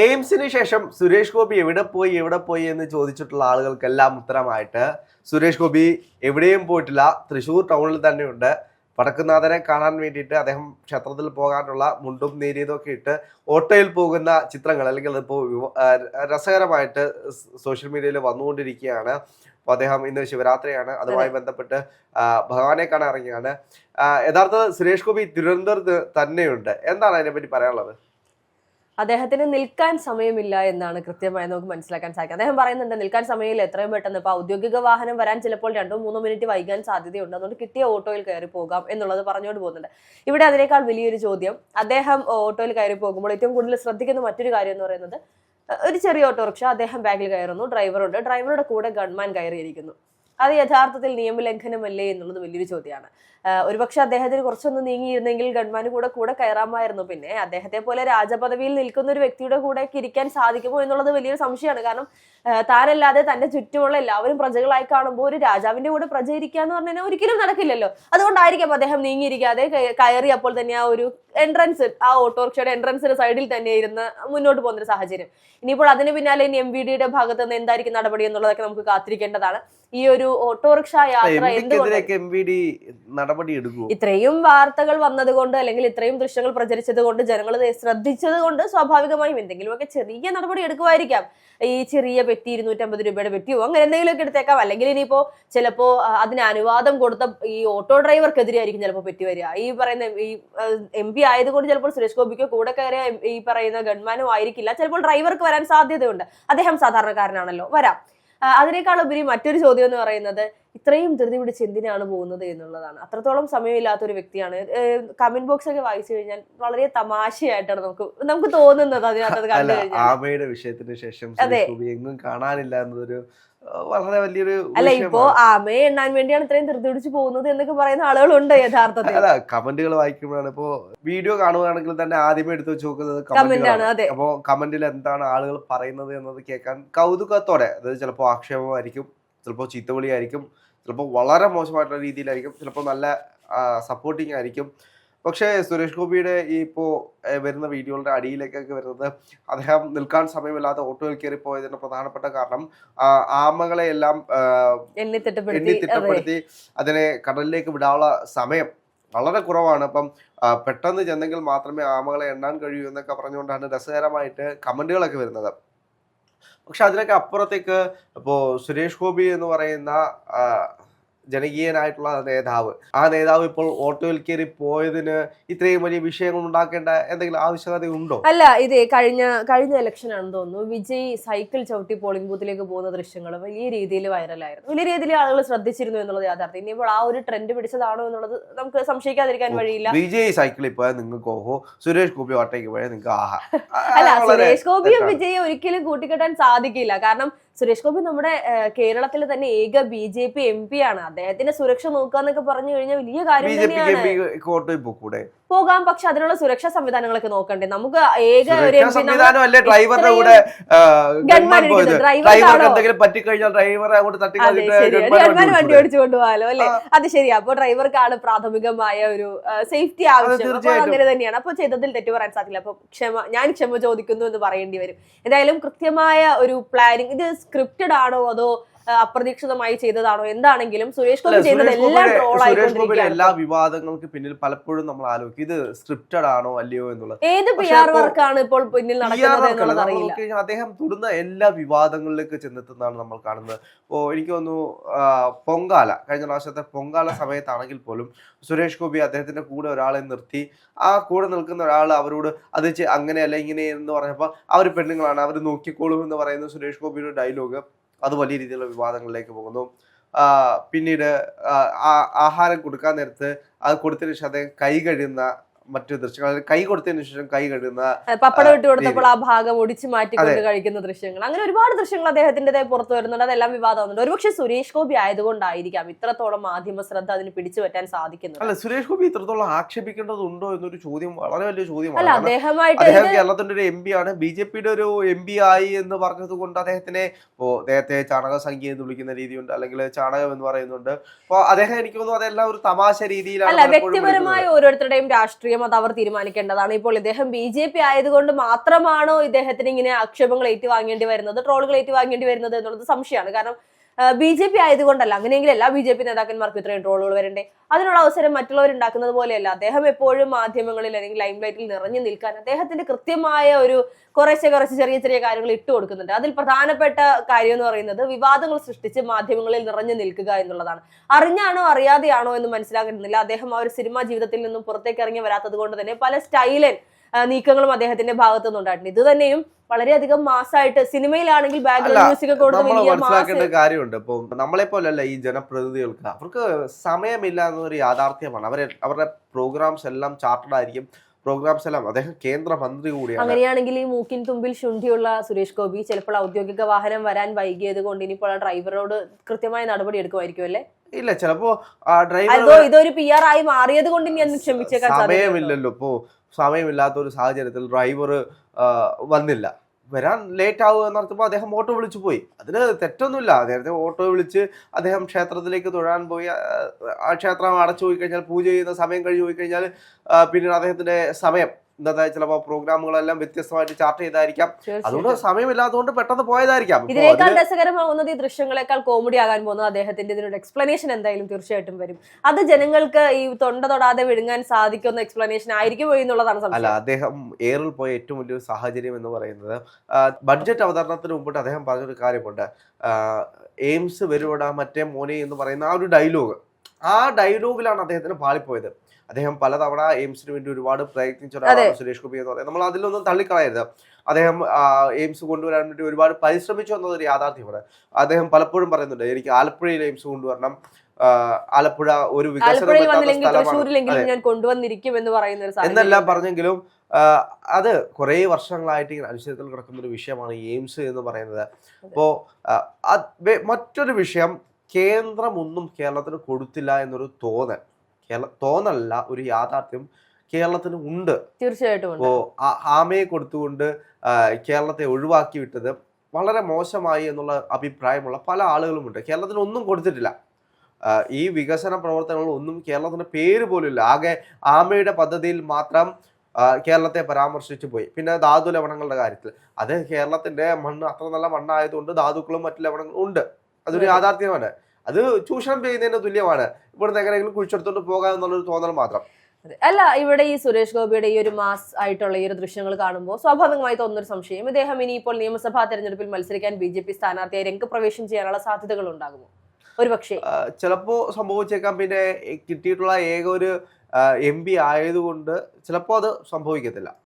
എയിംസിന് ശേഷം സുരേഷ് ഗോപി എവിടെ പോയി എവിടെ പോയി എന്ന് ചോദിച്ചിട്ടുള്ള ആളുകൾക്കെല്ലാം ഉത്തരമായിട്ട് സുരേഷ് ഗോപി എവിടെയും പോയിട്ടില്ല. തൃശ്ശൂർ ടൗണിൽ തന്നെയുണ്ട്. വടക്കുന്നാഥനെ കാണാൻ വേണ്ടിയിട്ട് അദ്ദേഹം ക്ഷേത്രത്തിൽ പോകാനുള്ള മുണ്ടും നേരിയതും ഒക്കെ ഇട്ട് ഓട്ടോയിൽ പോകുന്ന ചിത്രങ്ങൾ അല്ലെങ്കിൽ ഇപ്പോൾ രസകരമായിട്ട് സോഷ്യൽ മീഡിയയിൽ വന്നുകൊണ്ടിരിക്കുകയാണ്. അപ്പോൾ അദ്ദേഹം ഇന്ന് ശിവരാത്രിയാണ്. അതുമായി ബന്ധപ്പെട്ട് ഭഗവാനെ കാണാൻ ഇറങ്ങിയാണ് യഥാർത്ഥ സുരേഷ് ഗോപി തിരുവനന്തപുരത്ത് തന്നെയുണ്ട്. എന്താണ് അതിനെപ്പറ്റി പറയാനുള്ളത്? അദ്ദേഹത്തിന് നിൽക്കാൻ സമയമില്ല എന്നാണ് കൃത്യമായി നമുക്ക് മനസ്സിലാക്കാൻ സാധിക്കുക. അദ്ദേഹം പറയുന്നുണ്ട് നിൽക്കാൻ സമയമില്ല എത്രയും പെട്ടെന്ന് ഇപ്പൊ ഔദ്യോഗിക വാഹനം വരാൻ ചിലപ്പോൾ രണ്ടോ മൂന്നോ മിനിറ്റ് വൈകാൻ സാധ്യതയുണ്ട്. അതുകൊണ്ട് കിട്ടിയ ഓട്ടോയിൽ കയറി പോകാം എന്നുള്ളത് പറഞ്ഞുകൊണ്ട് പോകുന്നുണ്ട്. ഇവിടെ അതിനേക്കാൾ വലിയൊരു ചോദ്യം അദ്ദേഹം ഓട്ടോയിൽ കയറി പോകുമ്പോൾ ഏറ്റവും കൂടുതൽ ശ്രദ്ധിക്കുന്ന മറ്റൊരു കാര്യം എന്ന് പറയുന്നത് ഒരു ചെറിയ ഓട്ടോറിക്ഷ അദ്ദേഹം ബാഗിൽ കയറുന്നു ഡ്രൈവറുണ്ട്. ഡ്രൈവറുടെ കൂടെ ഗൺമാൻ കയറിയിരിക്കുന്നു. അത് യഥാർത്ഥത്തിൽ നിയമലംഘനമല്ലേ എന്നുള്ളത് വലിയൊരു ചോദ്യമാണ്. ഒരുപക്ഷെ അദ്ദേഹത്തിന് കുറച്ചൊന്ന് നീങ്ങിയിരുന്നെങ്കിൽ ഗൺമാന് കൂടെ കൂടെ കയറാമായിരുന്നു. പിന്നെ അദ്ദേഹത്തെ പോലെ രാജപദവിയിൽ നിൽക്കുന്ന ഒരു വ്യക്തിയുടെ കൂടെ ഇരിക്കാൻ സാധിക്കുമോ എന്നുള്ളത് വലിയൊരു സംശയമാണ്. കാരണം താനല്ലാതെ തന്റെ ചുറ്റുമുള്ള എല്ലാവരും പ്രജകളായി കാണുമ്പോൾ ഒരു രാജാവിന്റെ കൂടെ പ്രജ ഇരിക്കുക എന്ന് പറഞ്ഞാൽ ഒരിക്കലും നടക്കില്ലല്ലോ. അതുകൊണ്ടായിരിക്കും അദ്ദേഹം നീങ്ങിയിരിക്കാതെ കയറി അപ്പോൾ തന്നെ ആ ഒരു എൻട്രൻസ് ആ ഓട്ടോറിക്ഷയുടെ എൻട്രൻസിന്റെ സൈഡിൽ തന്നെ ഇരുന്ന് മുന്നോട്ട് പോകുന്ന ഒരു സാഹചര്യം. ഇനിയിപ്പോൾ അതിന് പിന്നാലെ ഇനി എം വി ഡിയുടെ ഭാഗത്ത് നിന്ന് എന്തായിരിക്കും നടപടി എന്നുള്ളതൊക്കെ നമുക്ക് കാത്തിരിക്കേണ്ടതാണ്. ഈ ഒരു ഓട്ടോറിക്ഷ യാത്ര നടപടി ഇത്രയും വാർത്തകൾ വന്നതുകൊണ്ട് അല്ലെങ്കിൽ ഇത്രയും ദൃശ്യങ്ങൾ പ്രചരിച്ചത് കൊണ്ട് ജനങ്ങൾ ശ്രദ്ധിച്ചത് കൊണ്ട് സ്വാഭാവികമായും എന്തെങ്കിലുമൊക്കെ ചെറിയ നടപടി എടുക്കുമായിരിക്കാം. ഈ ചെറിയ പെറ്റി ഇരുന്നൂറ്റമ്പത് രൂപയുടെ പെറ്റിയോ അങ്ങനെ എന്തെങ്കിലുമൊക്കെ എടുത്തേക്കാം. അല്ലെങ്കിൽ ഇനിയിപ്പോ ചിലപ്പോ അതിന് അനുവാദം കൊടുത്ത ഈ ഓട്ടോ ഡ്രൈവർക്കെതിരെ ആയിരിക്കും ചിലപ്പോ പെറ്റി വരിക. ഈ പറയുന്ന ഈ എം പി ആയതുകൊണ്ട് ചിലപ്പോൾ സുരേഷ് ഗോപിക്കോ കൂടെ കയറിയ ഈ പറയുന്ന ഗൺമാനോ ആയിരിക്കില്ല. ചിലപ്പോൾ ഡ്രൈവർക്ക് വരാൻ സാധ്യതയുണ്ട്. അദ്ദേഹം സാധാരണക്കാരനാണല്ലോ. വരാം. അതിനേക്കാൾ ഉപരി മറ്റൊരു ചോദ്യം എന്ന് പറയുന്നത് ഇത്രയും ധൃതി പിടിച്ച് എന്തിനാണ് പോകുന്നത് എന്നുള്ളതാണ്. അത്രത്തോളം സമയമില്ലാത്ത ഒരു വ്യക്തിയാണ് കമന്റ് ബോക്സ് ഒക്കെ വായിച്ചു കഴിഞ്ഞാൽ വളരെ തമാശയായിട്ടാണ് നമുക്ക് നമുക്ക് തോന്നുന്നത് അതിനകത്ത് കണ്ടു ആമയുടെ വിഷയത്തിന് ശേഷം അതെ. എങ്ങും കാണാനില്ല എന്നതൊരു വളരെ വലിയൊരു അല്ല ഇപ്പോ ആമയെ എണ്ണാൻ വേണ്ടിയാണ് ഇത്രയും ധൃതി പിടിച്ച് പോകുന്നത് എന്നൊക്കെ പറയുന്ന ആളുകളുണ്ട് യഥാർത്ഥത്തിൽ. അല്ല കമന്റുകൾ വായിക്കുമ്പോഴാണ്. ഇപ്പോ വീഡിയോ കാണുകയാണെങ്കിൽ തന്നെ ആദ്യമേ എടുത്തു വെച്ച് നോക്കുന്നത് കമന്റാണ് അപ്പോ കമന്റിൽ എന്താണ് ആളുകൾ പറയുന്നത് എന്നത് കേൾക്കാൻ കൗതുകത്തോടെ അതായത് ചിലപ്പോൾ ആക്ഷേപമായിരിക്കും. ചിലപ്പോൾ ചീത്തവിളിയായിരിക്കും ചിലപ്പോൾ വളരെ മോശമായിട്ടുള്ള രീതിയിലായിരിക്കും ചിലപ്പോൾ നല്ല സപ്പോർട്ടിങ് ആയിരിക്കും. പക്ഷേ സുരേഷ് ഗോപിയുടെ ഈ ഇപ്പോൾ വരുന്ന വീഡിയോകളുടെ അടിയിലേക്കൊക്കെ വരുന്നത് അദ്ദേഹം നിൽക്കാൻ സമയമില്ലാത്ത ഓട്ടോയിൽ കയറി പോയതിന്റെ പ്രധാനപ്പെട്ട കാരണം ആമകളെ എല്ലാം എണ്ണിത്തിട്ടപ്പെടുത്തി എണ്ണി എണ്ണി തിട്ടപ്പെടുത്തി അതിനെ കടലിലേക്ക് വിടാനുള്ള സമയം വളരെ കുറവാണ്. അപ്പം പെട്ടെന്ന് ചെന്നെങ്കിൽ മാത്രമേ ആമകളെ എണ്ണാൻ കഴിയൂ എന്നൊക്കെ പറഞ്ഞുകൊണ്ടാണ് രസകരമായിട്ട് കമന്റുകളൊക്കെ വരുന്നത്. പക്ഷെ അതിനൊക്കെ അപ്പുറത്തേക്ക് ഇപ്പോൾ സുരേഷ് ഗോപി എന്ന് പറയുന്ന ജനകീയനായിട്ടുള്ള നേതാവ്. ആ നേതാവ് ഇപ്പോൾ ഓട്ടോയിൽ കയറി പോയതിന് ഇത്രയും വലിയ വിഷയങ്ങൾ ഉണ്ടാക്കേണ്ട എന്തെങ്കിലും ആവശ്യകത ഉണ്ടോ? അല്ല ഇത് കഴിഞ്ഞ കഴിഞ്ഞ ഇലക്ഷൻ ആണെന്ന് തോന്നുന്നു. വിജയ് സൈക്കിൾ ചവിട്ടി പോളിംഗ് ബൂത്തിലേക്ക് പോകുന്ന ദൃശ്യങ്ങൾ വലിയ രീതിയിൽ വൈറലായിരുന്നു വലിയ രീതിയിൽ ആളുകൾ ശ്രദ്ധിച്ചിരുന്നു എന്നുള്ളത് യാഥാർത്ഥ്യം. ഇനിയിപ്പോൾ ആ ഒരു ട്രെൻഡ് പിടിച്ചതാണോ എന്നുള്ളത് നമുക്ക് സംശയിക്കാതിരിക്കാൻ വഴിയില്ല. വിജയ് സൈക്കിളിൽ പോയാൽ നിങ്ങൾക്ക് ഓഹോ സുരേഷ് ഗോപി ഓട്ടോയ്ക്ക് പോയാൽ നിങ്ങൾക്ക് ആഹാ. അല്ല സുരേഷ് ഗോപിയും വിജയും ഒരിക്കലും കൂട്ടിക്കെട്ടാൻ സാധിക്കില്ല. കാരണം സുരേഷ് ഗോപി നമ്മുടെ കേരളത്തിൽ കേരളത്തിലെ തന്നെ ഏക B J P M P ആണ്. അദ്ദേഹത്തിന്റെ സുരക്ഷ നോക്കുക എന്നൊക്കെ പറഞ്ഞു കഴിഞ്ഞാൽ വലിയ കാര്യം തന്നെയാണ്. പോകാം. പക്ഷെ അതിനുള്ള സുരക്ഷാ സംവിധാനങ്ങളൊക്കെ നോക്കണ്ടേ? നമുക്ക് ഏക ഒരു ഡ്രൈവറുടെ കൂടെ. ഡ്രൈവർ പറ്റിക്കഴിഞ്ഞാൽ ഡ്രൈവറെ അങ്ങോട്ട് തട്ടി ഗവൺമെന്റ് വണ്ടി? ഓടിച്ചു കൊണ്ടുപോകാലോ അല്ലെ? അത് ശരിയാ. അപ്പൊ ഡ്രൈവർക്കാണ് പ്രാഥമികമായ ഒരു സേഫ്റ്റി ആവശ്യം. അങ്ങനെ തന്നെയാണ്. അപ്പൊ ചെയ്തതിൽ തെറ്റു പറയാൻ സാധിക്കില്ല. അപ്പൊ ക്ഷമ ഞാൻ ക്ഷമ ചോദിക്കുന്നു എന്ന് പറയേണ്ടി വരും. എന്തായാലും കൃത്യമായ ഒരു പ്ലാനിങ് ഇത് സ്ക്രിപ്റ്റഡ് ആണോ അതോ അപ്രതീക്ഷിതമായി ചെയ്തതാണോ? എന്താണെങ്കിലും സുരേഷ് ഗോപി ചെയ്യുന്നത് എല്ലാം ട്രോൾ ഗോപിയുടെ എല്ലാ വിവാദങ്ങൾക്ക് പിന്നിൽ പലപ്പോഴും നമ്മൾ ആലോചിക്കും ഇത് സ്ക്രിപ്റ്റഡ് ആണോ അല്ലയോ എന്നുള്ളത്. ഏത് പി ആർ വർക്കാണ് ഇപ്പോൾ പിന്നിൽ നടക്കുന്നത് അദ്ദേഹം തൊടുന്ന എല്ലാ വിവാദങ്ങളിലേക്ക് ചെന്നെത്തുന്നതാണ് നമ്മൾ കാണുന്നത്. ഓ എനിക്ക് തോന്നുന്നു പൊങ്കാല. കഴിഞ്ഞ പ്രാവശ്യത്തെ പൊങ്കാല സമയത്താണെങ്കിൽ പോലും സുരേഷ് ഗോപി അദ്ദേഹത്തിന്റെ കൂടെ ഒരാളെ നിർത്തി ആ കൂടെ നിൽക്കുന്ന ഒരാൾ അവരോട് അത് അങ്ങനെയല്ല ഇങ്ങനെ എന്ന് പറഞ്ഞപ്പോൾ അവർ പെണ്ണുങ്ങളാണ്. അവർ നോക്കിക്കോളൂ എന്ന് പറയുന്ന സുരേഷ് ഗോപിയുടെ ഡയലോഗ് അത് വലിയ രീതിയിലുള്ള വിവാദങ്ങളിലേക്ക് പോകുന്നു. പിന്നീട് ആഹാരം കൊടുക്കാൻ നേരത്ത് അത് കൊടുത്തതിന് ശേഷം അദ്ദേഹം കൈ കഴിയുന്ന മറ്റു ദൃശ്യങ്ങൾ. കൈ കൊടുത്തതിന് ശേഷം കൈ കഴുകുന്ന പപ്പടം ഇട്ട് കൊടുത്തപ്പോൾ ആ ഭാഗം ഒടിച്ചു മാറ്റിക്കൊണ്ട് കഴിക്കുന്ന ദൃശ്യങ്ങൾ. അങ്ങനെ ഒരുപാട് ദൃശ്യങ്ങൾ അദ്ദേഹത്തിന്റെതായി പുറത്തു വരുന്നുണ്ട്. അതെല്ലാം വിവാദമാകുന്നുണ്ട് ഒരുപക്ഷെ സുരേഷ് ഗോപി ആയതുകൊണ്ടായിരിക്കാം ഇത്രത്തോളം മാധ്യമ ശ്രദ്ധ അതിന് പിടിച്ചു പറ്റാൻ സാധിക്കുന്നത്. അല്ല സുരേഷ് ഗോപി ഇത്രത്തോളം ആക്ഷേപിക്കേണ്ടതുണ്ടോ എന്നൊരു ചോദ്യം വളരെ വലിയ ചോദ്യമാണ്. അല്ല അദ്ദേഹമായിട്ട് അദ്ദേഹം കേരളത്തിന്റെ ഒരു എം പി ആണ്. ബി ജെ പിയുടെ ഒരു എം പി ആയി എന്ന് പറഞ്ഞത് കൊണ്ട് അദ്ദേഹത്തിനെ ഇപ്പോ അദ്ദേഹത്തെ ചാണക സംഖ്യ എന്ന് വിളിക്കുന്ന രീതിയുണ്ട് അല്ലെങ്കിൽ ചാണകം എന്ന് പറയുന്നുണ്ട്. അപ്പൊ അദ്ദേഹം എനിക്ക് തോന്നുന്നു അതെല്ലാം ഒരു തമാശ രീതിയിലാണ് വ്യക്തിപരമായ ഓരോരുത്തരുടെയും രാഷ്ട്രീയം തീർച്ചയായിട്ടും അത് അവർ തീരുമാനിക്കേണ്ടതാണ്. ഇപ്പോൾ ഇദ്ദേഹം ബി ജെ പി ആയതുകൊണ്ട് മാത്രമാണോ ഇദ്ദേഹത്തിന് ഇങ്ങനെ ആക്ഷേപങ്ങൾ ഏറ്റുവാങ്ങേണ്ടി വരുന്നത് ട്രോളുകൾ ഏറ്റുവാങ്ങേണ്ടി വരുന്നത് എന്നുള്ളത് സംശയമാണ്. കാരണം ബി ജെ പി ആയതുകൊണ്ടല്ല അങ്ങനെയെങ്കിൽ എല്ലാ ബി ജെ പി നേതാക്കന്മാർക്കും ഇത്രയും ട്രോളുകൾ വരണ്ടേ? അതിനുള്ള അവസരം മറ്റുള്ളവർ ഉണ്ടാക്കുന്നത് പോലെയല്ല. അദ്ദേഹം എപ്പോഴും മാധ്യമങ്ങളിൽ അല്ലെങ്കിൽ ലൈം ലൈറ്റിൽ നിറഞ്ഞു നിൽക്കാൻ അദ്ദേഹത്തിന്റെ കൃത്യമായ ഒരു കുറേശ്ശെ കുറച്ച് ചെറിയ ചെറിയ കാര്യങ്ങൾ ഇട്ട് കൊടുക്കുന്നുണ്ട്. അതിൽ പ്രധാനപ്പെട്ട കാര്യം എന്ന് പറയുന്നത് വിവാദങ്ങൾ സൃഷ്ടിച്ച് മാധ്യമങ്ങളിൽ നിറഞ്ഞു നിൽക്കുക എന്നുള്ളതാണ്. അറിഞ്ഞാണോ അറിയാതെയാണോ എന്ന് മനസ്സിലാകുന്നില്ല. അദ്ദേഹം ആ ഒരു സിനിമാ ജീവിതത്തിൽ നിന്നും പുറത്തേക്ക് ഇറങ്ങി വരാത്തത് കൊണ്ട് തന്നെ പല സ്റ്റൈലൻ നീക്കങ്ങളും അദ്ദേഹത്തിന്റെ ഭാഗത്തു നിന്നുണ്ടായിട്ടുണ്ട് ഇത് തന്നെയും വളരെയധികം മാസമായിട്ട് സിനിമയിലാണെങ്കിൽ ബാക്ക്ഗ്രൗണ്ട് മ്യൂസിക് കൊടുത്ത് മനസ്സിലാക്കേണ്ട കാര്യമുണ്ട്. ഇപ്പൊ നമ്മളെ പോലല്ല ഈ ജനപ്രതിനിധികൾക്ക്. അവർക്ക് സമയമില്ല എന്നൊരു യാഥാർത്ഥ്യമാണ്. അവരെ അവരുടെ പ്രോഗ്രാംസ് എല്ലാം ചാർട്ടഡ് ആയിരിക്കും. പ്രോഗ്രാംസ് എല്ലാം അദ്ദേഹം കേന്ദ്ര മന്ത്രി കൂടിയാണ്. അങ്ങനെയാണെങ്കിൽ ഈ മൂക്കിൻ തുമ്പിൽ ശുണ്ഠിയുള്ള സുരേഷ് ഗോപി ചിലപ്പോൾ ഔദ്യോഗിക വാഹനം വരാൻ വൈകിയത് കൊണ്ട് ഇനിയിപ്പോൾ ആ ഡ്രൈവറോട് കൃത്യമായ നടപടി എടുക്കുമായിരിക്കും അല്ലേ? ഇല്ല ചിലപ്പോ ആ ഡ്രൈവർ ഇതൊരു പി ആർ ആയി മാറിയത് കൊണ്ട് ഇനി അന്ന് ക്ഷമിച്ചേക്കാൻ? സമയമില്ലല്ലോ. ഇപ്പോ സമയമില്ലാത്ത ഒരു സാഹചര്യത്തിൽ ഡ്രൈവർ വന്നില്ല. വരാൻ ലേറ്റ് ആവുക എന്നർത്ഥപ്പോൾ അദ്ദേഹം ഓട്ടോ വിളിച്ചു പോയി. അതിന് തെറ്റൊന്നുമില്ല. നേരത്തെ ഓട്ടോ വിളിച്ച് അദ്ദേഹം ക്ഷേത്രത്തിലേക്ക് തൊഴാൻ പോയി. ആ, ക്ഷേത്രം അടച്ചു പോയി കഴിഞ്ഞാൽ പൂജ ചെയ്യുന്ന സമയം കഴിഞ്ഞു പോയി കഴിഞ്ഞാൽ പിന്നീട് അദ്ദേഹത്തിന്റെ സമയം ഇന്നത്തെ ചിലപ്പോൾ പ്രോഗ്രാമുകളെല്ലാം വ്യത്യസ്തമായിട്ട് ചാർട്ട് ചെയ്തായിരിക്കാം. അതുകൊണ്ട് സമയമില്ലാത്തതുകൊണ്ട് പെട്ടെന്ന് പോയതായിരിക്കാം. ഇതിനേക്കാൾ രസകരമാവുന്നത് ഈ ദൃശ്യങ്ങളെക്കാൾ കോമഡി ആകാൻ പോകുന്നത് അദ്ദേഹത്തിന്റെ ഇതിനൊരു എക്സ്പ്ലനേഷൻ എന്തായാലും തീർച്ചയായിട്ടും വരും. അത് ജനങ്ങൾക്ക് ഈ തൊണ്ട തൊടാതെ വിഴുങ്ങാൻ സാധിക്കുന്ന എക്സ്പ്ലനേഷൻ ആയിരിക്കുമോ എന്നുള്ളതാണ് അല്ല അദ്ദേഹം എയറിൽ പോയ ഏറ്റവും വലിയൊരു സാഹചര്യം എന്ന് പറയുന്നത് ബഡ്ജറ്റ് അവതരണത്തിന് മുമ്പിട്ട് അദ്ദേഹം പറഞ്ഞൊരു കാര്യമുണ്ട്. എയിംസ് വരുവട മറ്റേ മോനെ എന്ന് പറയുന്ന ആ ഒരു ഡയലോഗ് ആ ഡയലോഗിലാണ് അദ്ദേഹത്തിന് പാളിപ്പോയത്. അദ്ദേഹം പലതവണ എയിംസിന് വേണ്ടി ഒരുപാട് പ്രയത്നിച്ച ഒരാളാണ് സുരേഷ് ഗോപി എന്ന് പറയുന്നത്. നമ്മൾ അതിലൊന്നും തള്ളിക്കളയരുത്. അദ്ദേഹം എയിംസ് കൊണ്ടുവരാൻ വേണ്ടി ഒരുപാട് പരിശ്രമിച്ചു എന്നതൊരു യാഥാർത്ഥ്യമാണ്. അദ്ദേഹം പലപ്പോഴും പറയുന്നുണ്ട് എനിക്ക് ആലപ്പുഴയിൽ എയിംസ് കൊണ്ടുവരണം. ആലപ്പുഴ ഒരു വികസനം കൊണ്ടുവന്നിരിക്കും എന്ന് പറയുന്ന എന്നെല്ലാം പറഞ്ഞെങ്കിലും അത് കുറേ വർഷങ്ങളായിട്ട് ഇങ്ങനെ അനിശ്ചിതത്തിൽ കിടക്കുന്ന ഒരു വിഷയമാണ് എയിംസ് എന്ന് പറയുന്നത്. അപ്പോൾ മറ്റൊരു വിഷയം കേന്ദ്രം ഒന്നും കേരളത്തിന് കൊടുത്തില്ല എന്നൊരു തോന്നൽ. കേരള തോന്നലല്ല ഒരു യാഥാർത്ഥ്യം കേരളത്തിന് ഉണ്ട്. തീർച്ചയായിട്ടും ഇപ്പോൾ ആമയെ കൊടുത്തുകൊണ്ട് കേരളത്തെ ഒഴിവാക്കി വിട്ടത് വളരെ മോശമായി എന്നുള്ള അഭിപ്രായമുള്ള പല ആളുകളുമുണ്ട്. കേരളത്തിന് ഒന്നും കൊടുത്തിട്ടില്ല. ഈ വികസന പ്രവർത്തനങ്ങൾ ഒന്നും കേരളത്തിന്റെ പേര് പോലും ഇല്ല. ആകെ ആമയുടെ പദ്ധതിയിൽ മാത്രം കേരളത്തെ പരാമർശിച്ചു പോയി. പിന്നെ ധാതു ലവണങ്ങളുടെ കാര്യത്തിൽ. അത് കേരളത്തിന്റെ മണ്ണ് അത്ര നല്ല മണ്ണായതുകൊണ്ട് ധാതുക്കളും മറ്റു ലവണങ്ങളും ഉണ്ട്. അതൊരു യാഥാർത്ഥ്യമാണ്. അത് ചൂഷണം ചെയ്യുന്നതിന് തുല്യമാണ്. ഇവിടുന്ന് എങ്ങനെയെങ്കിലും കുഴിച്ചെടുത്തോണ്ട് പോകാം എന്നുള്ളൊരു തോന്നൽ മാത്രം. അല്ല ഇവിടെ ഈ സുരേഷ് ഗോപിയുടെ ഈ ഒരു മാസ് ആയിട്ടുള്ള ഈ ഒരു ദൃശ്യങ്ങൾ കാണുമ്പോൾ സ്വാഭാവികമായി തോന്നുന്നൊരു സംശയം. ഇദ്ദേഹം ഇനി ഇപ്പോൾ നിയമസഭാ തെരഞ്ഞെടുപ്പിൽ മത്സരിക്കാൻ ബി ജെ പി സ്ഥാനാർത്ഥിയായി രംഗപ്രവേശം ചെയ്യാനുള്ള സാധ്യതകൾ ഉണ്ടാകുമോ? ഒരു പക്ഷേ. ചിലപ്പോൾ ചിലപ്പോ സംഭവിച്ചേക്കാം. പിന്നെ കിട്ടിയിട്ടുള്ള ഏക ഒരു എം പി ആയതുകൊണ്ട് ചിലപ്പോൾ അത് സംഭവിക്കത്തില്ല.